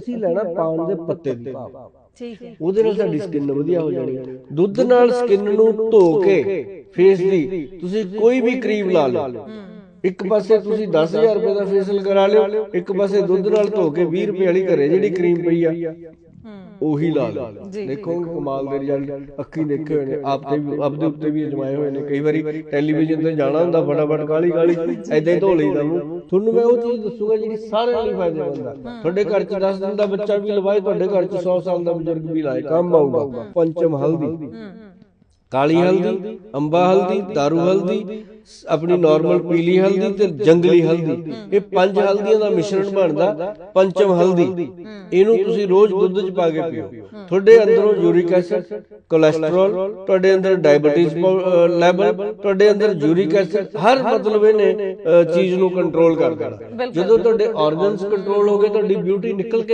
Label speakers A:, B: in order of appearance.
A: ਅਸੀਂ ਲੈਣਾ ਪਾਨ ਦੇ ਪੱਤੇ ਦੀ ਭਾਪ
B: ਠੀਕ ਹੈ।
A: ਉਹਦੇ ਨਾਲ ਸਾਡੀ ਸਕਿਨ ਵਧੀਆ ਹੋ ਜਾਣੀ। ਦੁੱਧ ਨਾਲ ਸਕਿਨ ਨੂੰ ਧੋ ਕੇ ਫੇਸ ਦੀ ਤੁਸੀਂ ਕੋਈ ਵੀ ਕਰੀਮ ਲਾ ਲਓ। ਇੱਕ ਪਾਸੇ ਤੁਸੀਂ 10000 ਰੁਪਏ ਦਾ ਫੇਸ਼ੀਅਲ ਕਰਾ ਲਿਓ ਇੱਕ ਪਾਸੇ ਦੁੱਧ ਨਾਲ ਧੋ ਕੇ 20 ਰੁਪਏ ਵਾਲੀ ਘਰੇ ਜਿਹੜੀ ਕਰੀਮ ਪਈ ਆ। ਉਹੀ ਲਾ ਲਓ ਦੇਖੋ ਕਮਾਲ ਦੇ ਰਿਜ਼ਲਟ ਅੱਖੀ ਦੇਖੇ ਹੋਏ ਨੇ। ਆਪ ਤੇ ਵੀ ਆਪਦੇ ਉੱਤੇ ਵੀ ਅਜਮਾਏ ਹੋਏ ਨੇ। ਕਈ ਵਾਰੀ ਟੈਲੀਵਿਜ਼ਨ ਤੇ ਜਾਣਾ ਹੁੰਦਾ ਫਟਾਫਟ ਕਾਲੀ ਕਾਲੀ ਐਦਾਂ ਹੀ ਧੋ ਲਈਦਾ ਮੂੰਹ। ਤੁਹਾਨੂੰ ਮੈਂ ਉਹ ਚੀਜ਼ ਦੱਸੂਗਾ ਜਿਹੜੀ ਸਾਰਿਆਂ ਲਈ ਫਾਇਦੇਮੰਦ ਆ ਤੁਹਾਡੇ ਘਰ 'ਚ 10 ਦਿਨ ਦਾ ਬੱਚਾ ਵੀ ਲਵਾਏ ਤੁਹਾਡੇ ਘਰ 'ਚ 100 ਸਾਲ ਦਾ ਬਜ਼ੁਰਗ ਵੀ ਲਾਏ। ਕੰਮ ਆਊਗਾ। ਪੰਚਮ ਹਲਦੀ। ਕਾਲੀ ਹਲਦੀ ਅੰਬਾ ਹਲਦੀ ਦਾਰੂ ਹਲਦੀ ਆਪਣੀ ਨਾਰਮਲ ਪੀਲੀ ਹਲਦੀ ਤੇ ਜੰਗਲੀ ਹਲਦੀ। ਇਹ ਪੰਜ ਹਲਦੀਆਂ ਦਾ ਮਿਸ਼ਰਣ ਬਣਦਾ ਪੰਚਮ ਹਲਦੀ। ਇਹਨੂੰ ਤੁਸੀਂ ਰੋਜ਼ ਦੁੱਧ 'ਚ ਪਾ ਕੇ ਪੀਓ। ਤੁਹਾਡੇ ਅੰਦਰੋਂ ਯੂਰਿਕ ਐਸਿਡ ਕੋਲੇਸਟ੍ਰੋਲ ਤੁਹਾਡੇ ਅੰਦਰ ਡਾਇਬੀਟੀਜ਼ ਲੈਵਲ ਤੁਹਾਡੇ ਅੰਦਰ ਯੂਰਿਕ ਐਸਿਡ ਹਰ ਮਤਲਬ ਇਹਨੇ ਚੀਜ਼ ਨੂੰ ਕੰਟਰੋਲ ਕਰ ਦੇਣਾ। ਜਦੋਂ ਤੁਹਾਡੇ ਆਰਗਨਸ ਕੰਟਰੋਲ ਹੋ ਗਏ ਤੁਹਾਡੀ ਬਿਊਟੀ ਨਿਕਲ ਕੇ